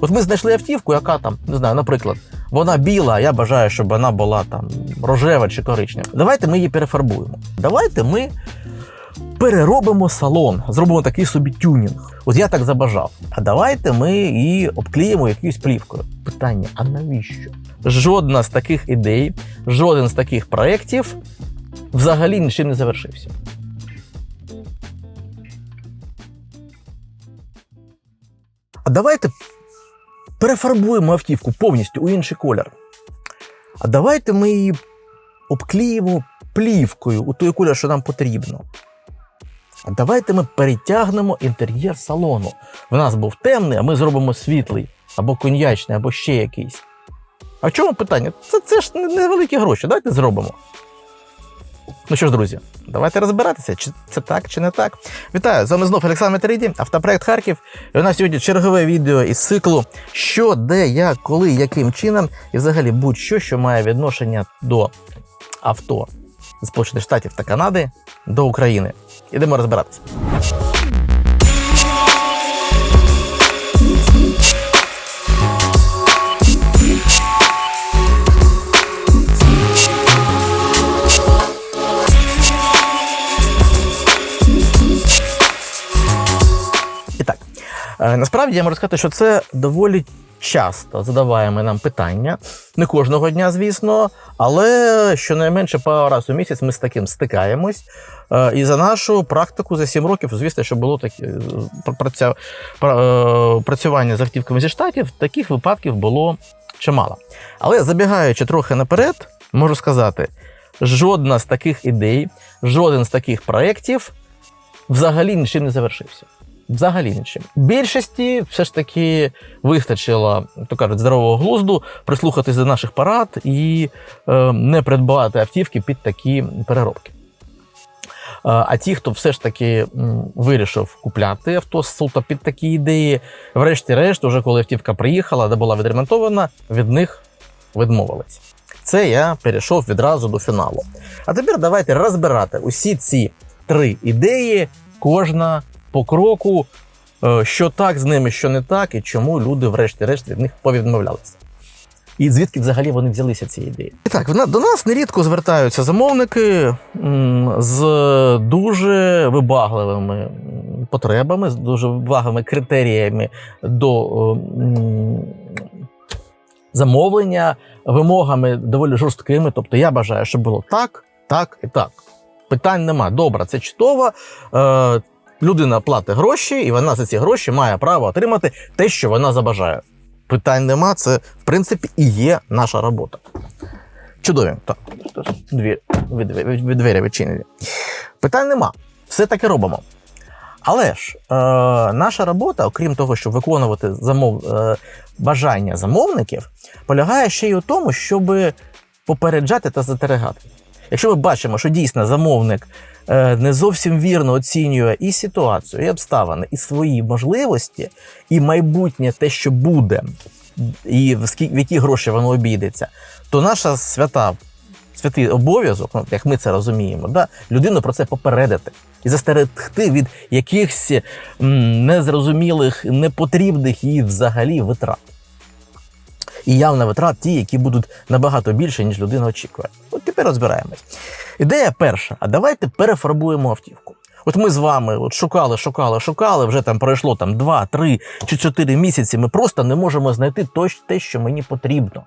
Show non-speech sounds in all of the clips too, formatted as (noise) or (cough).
От ми знайшли автівку, яка там, не знаю, наприклад, вона біла, я бажаю, щоб вона була там рожева чи коричнева. Давайте ми її перефарбуємо. Давайте ми переробимо салон, зробимо такий собі тюнінг. От я так забажав. А давайте ми її обклеїмо якоюсь плівкою. Питання: а навіщо? Жодна з таких ідей, жоден з таких проєктів взагалі нічим не завершився. А давайте перефарбуємо автівку повністю у інший колір. А давайте ми її обклеїмо плівкою у той колір, що нам потрібно. А давайте ми перетягнемо інтер'єр салону. В нас був темний, а ми зробимо світлий, або коньячний, або ще якийсь. А в чому питання? Це, це ж невеликі гроші. Давайте зробимо. Ну що ж, друзі, давайте розбиратися, чи це так, чи не так. Вітаю! З вами знов Олександр Метериді, автопроект Харків. І у нас сьогодні чергове відео із циклу Що, де, як, коли, яким чином, і взагалі будь-що, що має відношення до авто з Сполучених Штатів та Канади до України. Ідемо розбиратися. Насправді я можу сказати, що це доволі часто задаваємо нам питання. Не кожного дня, звісно, але щонайменше пару разів у місяць ми з таким стикаємось. Е, І за нашу практику за 7 років, звісно, що було таке е, е, працювання з автівками зі штатів, таких випадків було чимало. Але забігаючи трохи наперед, можу сказати, жодна з таких ідей, жоден з таких проєктів взагалі нічим не завершився. Взагалі нічим. Більшості все ж таки вистачило, то кажуть, здорового глузду прислухатись до наших парад і е, не придбати автівки під такі переробки. Е, А ті, хто все ж таки вирішив купляти авто суто під такі ідеї, врешті-решт, уже коли автівка приїхала, де була відремонтована, від них відмовились. Це я перейшов відразу до фіналу. А тепер давайте розбирати усі ці три ідеї, кожна по кроку, е, що так з ними, що не так, і чому люди, врешті-решт, від них повідмовлялися. І звідки взагалі вони взялися ці ідеї? І так, до нас нерідко звертаються замовники з дуже вибагливими потребами, з дуже вибагливими критеріями до е, замовлення, вимогами доволі жорсткими. Тобто я бажаю, щоб було так, так і так. Питань нема. Добре, це чудово. Людина платить гроші, і вона за ці гроші має право отримати те, що вона забажає. Питань нема, це в принципі і є наша робота. Чудові. Так, дві, від, від, двері відчинені. Питань нема. Все таки робимо. Але ж е, наша робота, окрім того, щоб виконувати замов, е, бажання замовників, полягає ще й у тому, щоб попереджати та затерегати. Якщо ми бачимо, що дійсно замовник не зовсім вірно оцінює і ситуацію, і обставини, і свої можливості, і майбутнє те, що буде, і в, які гроші воно обійдеться, то наша свята, святий обов'язок, ну, як ми це розуміємо, да, людину про це попередити і застерегти від якихось незрозумілих, непотрібних їй взагалі витрат. І явно витрат ті, які будуть набагато більше, ніж людина очікує. От тепер розбираємось. Ідея перша: а давайте перефарбуємо автівку. От ми з вами от шукали, шукали, шукали. Вже там пройшло там 2, 3 чи 4 місяці. Ми просто не можемо знайти те, що мені потрібно.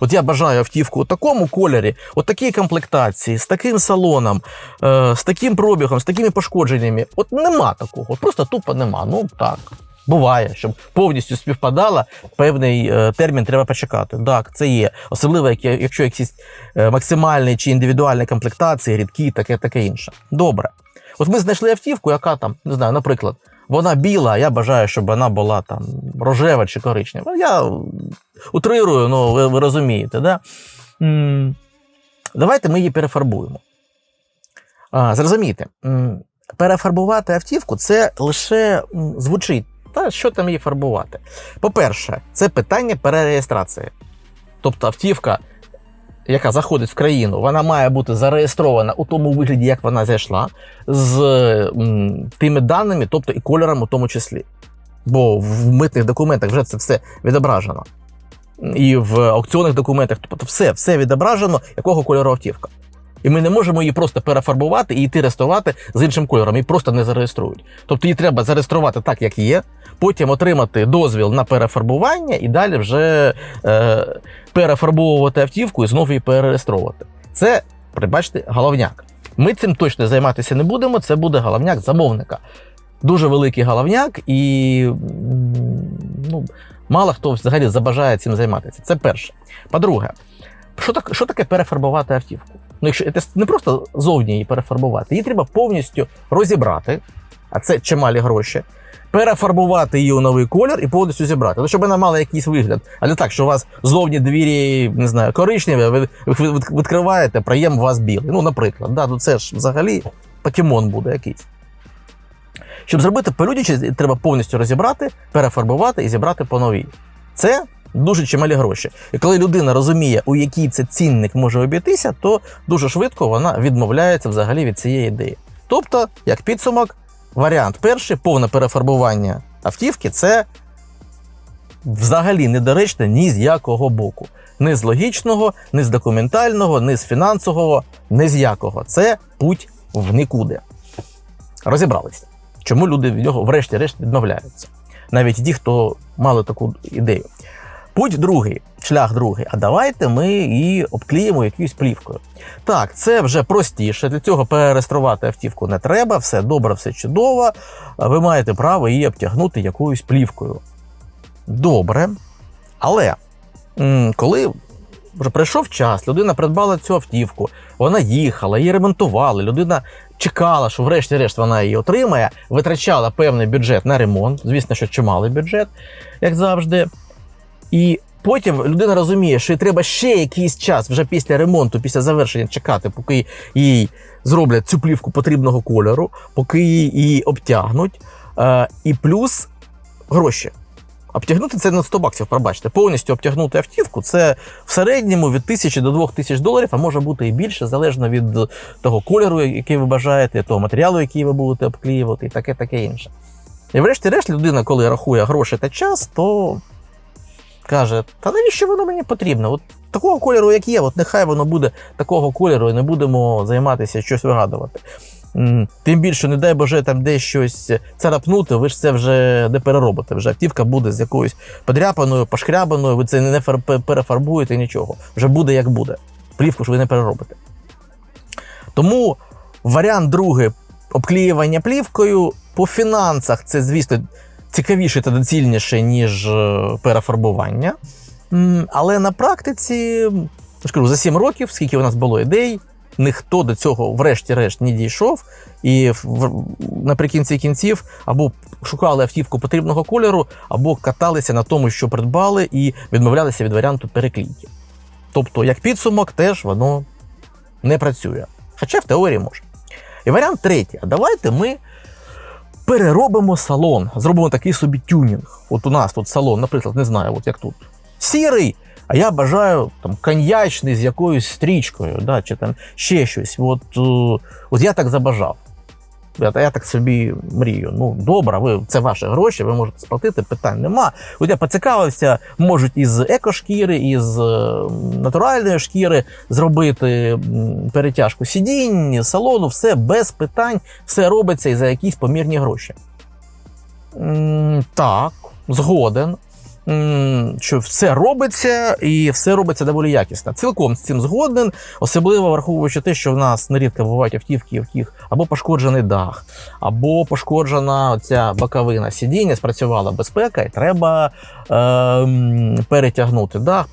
От я бажаю автівку у такому кольорі, от такій комплектації, з таким салоном, е, з таким пробігом, з такими пошкодженнями. От нема такого, от просто тупо нема. Ну так. Буває, щоб повністю співпадала, певний е, термін треба почекати. Так, це є. Особливо, як, якщо якісь е, максимальні чи індивідуальні комплектації, рідкі, таке, таке інше. Добре. От ми знайшли автівку, яка там, не знаю, наприклад, вона біла, я бажаю, щоб вона була там рожева чи коричнева. Я утрирую, ну ви, ви розумієте, да? Давайте ми її перефарбуємо. А, зрозумійте, перефарбувати автівку це лише звучить. Та що там її фарбувати? По-перше, це питання перереєстрації. Тобто автівка, яка заходить в країну, вона має бути зареєстрована у тому вигляді, як вона зайшла, з тими даними, тобто і кольором у тому числі. бо в митних документах вже це все відображено. І в аукціонних документах, тобто все, все відображено, якого кольору автівка. І ми не можемо її просто перефарбувати і йти реєструвати з іншим кольором, її просто не зареєструють. Тобто її треба зареєструвати так, як є, потім отримати дозвіл на перефарбування і далі вже е, перефарбовувати автівку і знову її перереєстровувати. Це, прибачте, головняк. Ми цим точно займатися не будемо. Це буде головняк замовника. Дуже великий головняк, і ну, мало хто взагалі забажає цим займатися. Це перше. По-друге, що, так, що таке перефарбувати автівку? Ну, якщо це не просто зовні її перефарбувати, її треба повністю розібрати, а це чималі гроші. Перефарбувати її у новий колір і повністю зібрати. Ну, щоб вона мала якийсь вигляд. А не так, що у вас зовні двері, не знаю, коричневі, ви, відкриваєте, проєм у вас білий. Ну, наприклад, да, ну це ж взагалі покемон буде якийсь. Щоб зробити полюдячі, треба повністю розібрати, перефарбувати і зібрати по новій. Це дуже чималі гроші. І коли людина розуміє, у який це цінник може обійтися, то дуже швидко вона відмовляється взагалі від цієї ідеї. Тобто, як підсумок, варіант перший повне перефарбування автівки це взагалі недоречне ні з якого боку. Ні з логічного, ні з документального, ні з фінансового, ні з якого. Це путь в нікуди. Розібралися. Чому люди від нього, врешті-решт, відмовляються? Навіть ті, хто мали таку ідею. Путь другий, шлях другий. А давайте ми її обклеїмо якоюсь плівкою. Так, це вже простіше. Для цього перереєструвати автівку не треба, все добре, все чудово. Ви маєте право її обтягнути якоюсь плівкою. Добре. Але коли вже прийшов час, людина придбала цю автівку, вона їхала, її ремонтували, людина чекала, що врешті-решт вона її отримає, витрачала певний бюджет на ремонт, звісно, що чималий бюджет, як завжди. І потім людина розуміє, що їй треба ще якийсь час вже після ремонту, після завершення чекати, поки їй зроблять цю плівку потрібного кольору, поки її обтягнуть. Е, і плюс гроші. Обтягнути це на 100 баксів, пробачте. Повністю обтягнути автівку це в середньому від 1000 до 2000 доларів, а може бути і більше, залежно від того кольору, який ви бажаєте, того матеріалу, який ви будете обклеювати, і таке таке інше. І врешті-решт, людина, коли рахує гроші та час, то каже: Та навіщо воно мені потрібно? От такого кольору, як є, от нехай воно буде такого кольору, і не будемо займатися щось вигадувати. Тим більше, не дай Боже, там десь щось царапнути, ви ж це вже не переробите. Вже автівка буде з якоюсь подряпаною, пошкрябаною, ви це не перефарбуєте нічого. Вже буде як буде. Плівку ж ви не переробите. Тому варіант другий обклеювання плівкою по фінансах це, звісно, цікавіше та доцільніше, ніж е, перефарбування. Але на практиці, я кажу, за 7 років, скільки у нас було ідей, ніхто до цього, врешті-решт, не дійшов. І наприкінці кінців або шукали автівку потрібного кольору, або каталися на тому, що придбали, і відмовлялися від варіанту переклійки. Тобто, як підсумок, теж воно не працює. Хоча в теорії може. І варіант третій. А давайте ми переробимо салон, зробимо такий собі тюнінг. От у нас тут салон, наприклад, не знаю, от як тут. Сірий, а я бажаю там коньячний з якоюсь стрічкою, да, чи там ще щось. От, е, от я так забажав. Я, так собі мрію. Ну, добре, ви, це ваші гроші, ви можете сплатити, питань нема. От я поцікавився, можуть із екошкіри, із е, натуральної шкіри зробити перетяжку сидінь, салону, все без питань, все робиться і за якісь помірні гроші. Так, згоден. Що все робиться і все робиться доволі якісно. Цілком з цим згоден, особливо враховуючи те, що в нас нерідко бувають автівки, в яких або пошкоджений дах, або пошкоджена ця боковина сидіння, спрацювала безпека, і треба е, перетягнути дах,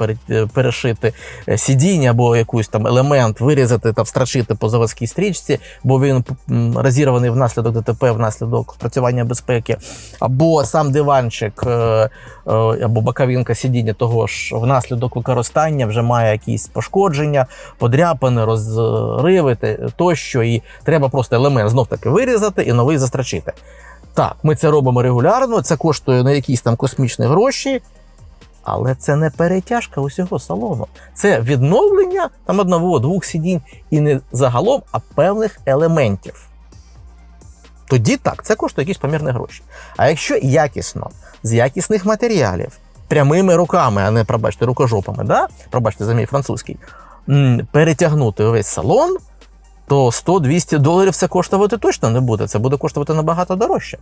перешити е, сидіння або якийсь там елемент, вирізати та встрачити по заводській стрічці, бо він розірваний внаслідок ДТП, внаслідок спрацювання безпеки, або сам диванчик. Е, е, або боковинка сидіння того ж внаслідок використання вже має якісь пошкодження, подряпини, розриви тощо, і треба просто елемент знов таки вирізати і новий застрочити. Так, ми це робимо регулярно, це коштує на якісь там космічні гроші. Але це не перетяжка усього салону. Це відновлення там одного двох сидінь і не загалом, а певних елементів. Тоді так, це коштує якісь помірні гроші. А якщо якісно, з якісних матеріалів, прямими руками, а не пробачте, рукожопами, да? пробачте, за мій французький, перетягнути увесь салон, то 100-200 доларів це коштувати точно не буде. Це буде коштувати набагато дорожче.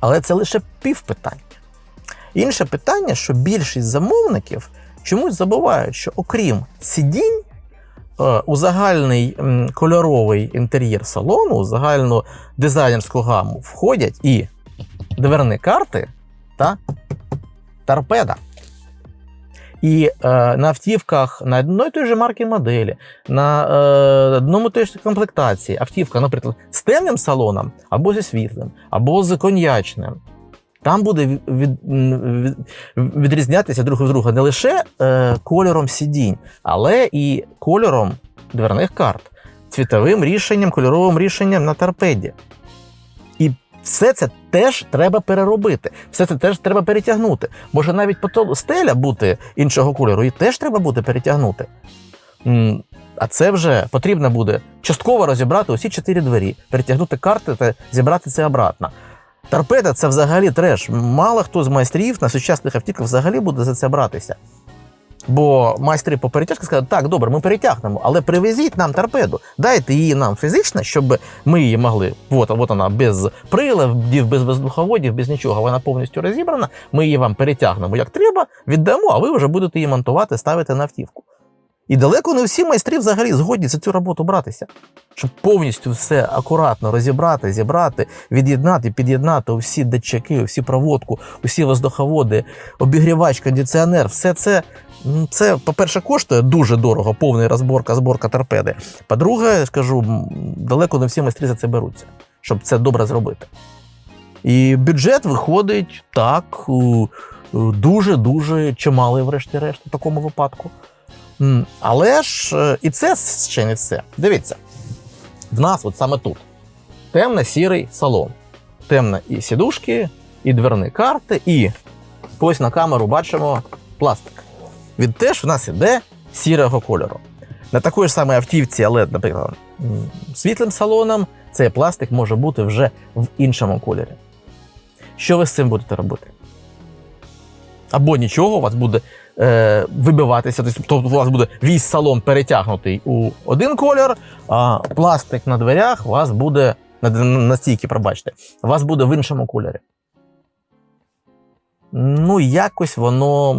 Але це лише півпитання. Інше питання, що більшість замовників чомусь забувають, що окрім сидінь, у загальний кольоровий інтер'єр салону, у загальну дизайнерську гаму входять і дверні карти та торпеда. І е, на автівках на одної той же марки моделі, на е, одному той ж комплектації автівка, наприклад, з темним салоном, або зі світлим, або з коньячним. Там буде від, від, від, відрізнятися друг від друга не лише е, кольором сидінь, але і кольором дверних карт, цвітовим рішенням, кольоровим рішенням на торпеді. І все це теж треба переробити, все це теж треба перетягнути. Може навіть потол... стеля бути іншого кольору, і теж треба буде перетягнути. А це вже потрібно буде частково розібрати усі чотири двері, перетягнути карти та зібрати це обратно. Торпеда це взагалі треш. Мало хто з майстрів на сучасних автівках взагалі буде за це братися. Бо майстри по перетяжці сказали, так, добре, ми перетягнемо, але привезіть нам торпеду, дайте її нам фізично, щоб ми її могли. От, от вона без приладів, без воздуховодів, без нічого. Вона повністю розібрана. Ми її вам перетягнемо як треба, віддамо, а ви вже будете її монтувати, ставити на автівку. І далеко не всі майстри взагалі згодні за цю роботу братися, щоб повністю все акуратно розібрати, зібрати, від'єднати, під'єднати усі датчики, всі проводку, усі воздуховоди, обігрівач, кондиціонер, все це. Це, по-перше, коштує дуже дорого, повна розборка, зборка торпеди. По-друге, я скажу, далеко не всі майстри за це беруться, щоб це добре зробити. І бюджет виходить так, дуже-дуже чималий, врешті-решт, у такому випадку. Але ж е, і це ще не все. Дивіться, в нас, от саме тут, темно-сірий салон. Темно і сідушки, і дверні карти, і ось на камеру бачимо пластик. Він теж в нас іде сірого кольору. На такої ж самої автівці, але, наприклад, світлим салоном, цей пластик може бути вже в іншому кольорі. Що ви з цим будете робити? Або нічого, у вас буде е, вибиватися, тобто у вас буде весь салон перетягнутий у один колір, а пластик на дверях у вас буде на, на стійки, пробачте, у вас буде в іншому кольорі. Ну, якось воно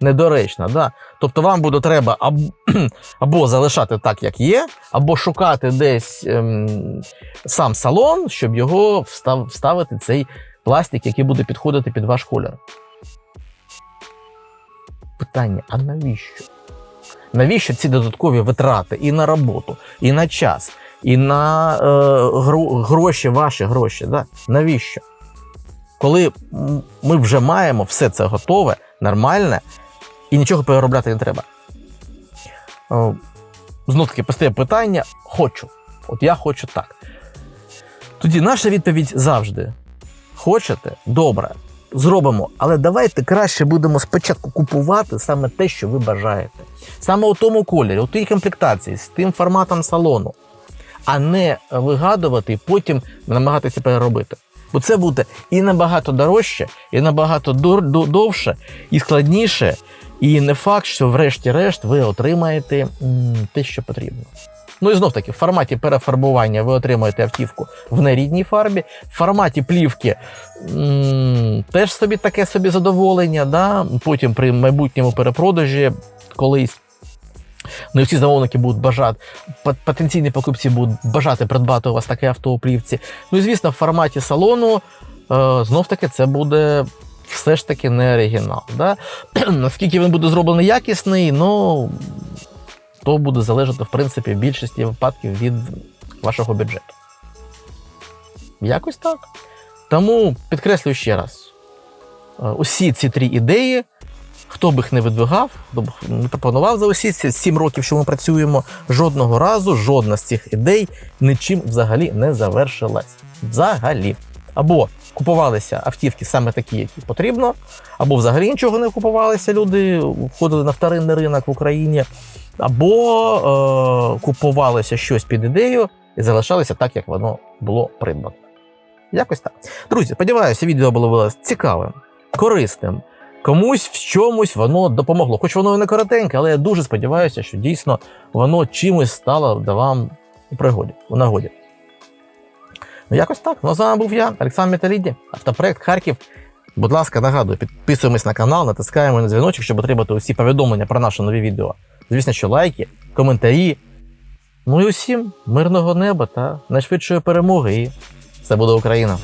недоречно. Да? Тобто вам буде треба або, (clears throat) або залишати так, як є, або шукати десь ем, сам салон, щоб його встав, вставити цей пластик, який буде підходити під ваш колір. Питання: а навіщо? Навіщо ці додаткові витрати і на роботу, і на час, і на е, гро- гроші, ваші гроші? Да? Навіщо? Коли ми вже маємо все це готове, нормальне, і нічого переробляти не треба. Знов таки постає питання: хочу. От я хочу так. Тоді наша відповідь завжди: хочете? Добре, зробимо. Але давайте краще будемо спочатку купувати саме те, що ви бажаєте. Саме у тому кольорі, у тій комплектації, з тим форматом салону, а не вигадувати і потім намагатися переробити. Бо це буде і набагато дорожче, і набагато довше, і складніше, і не факт, що врешті-решт ви отримаєте те, що потрібно. Ну і знов таки, в форматі перефарбування ви отримаєте автівку в нерідній фарбі, в форматі плівки м, теж собі таке собі задоволення. Да? Потім при майбутньому перепродажі колись. Не всі замовники будуть бажати, потенційні покупці будуть бажати придбати у вас таке авто у плівці. Ну і звісно, в форматі салону е, знов таки це буде все ж таки не оригінал. Да? (clears throat) Наскільки він буде зроблений якісний, ну то буде залежати, в принципі, в більшості випадків від вашого бюджету. Якось так. Тому підкреслюю ще раз: е, усі ці три ідеї, хто б їх не видвигав, хто б не пропонував за усі ці сім років, що ми працюємо, жодного разу жодна з цих ідей нічим взагалі не завершилась. Взагалі. Або купувалися автівки саме такі, які потрібно, або взагалі нічого не купувалися люди, входили на вторинний ринок в Україні, або е, купувалося щось під ідею, і залишалися так, як воно було придбано. Якось так. Друзі, сподіваюся, відео було цікавим, корисним. Комусь в чомусь воно допомогло. Хоч воно і не коротеньке, але я дуже сподіваюся, що дійсно воно чимось стало да вам у пригоді, у нагоді. Ну, якось так. Ну, з вами був я, Олександр Металіді, автопроект Харків. Будь ласка, нагадую, підписуємось на канал, натискаємо на дзвіночок, щоб отримати усі повідомлення про наші нові відео. Звісно, що лайки, коментарі. Ну і усім мирного неба та найшвидшої перемоги. І все буде Україна!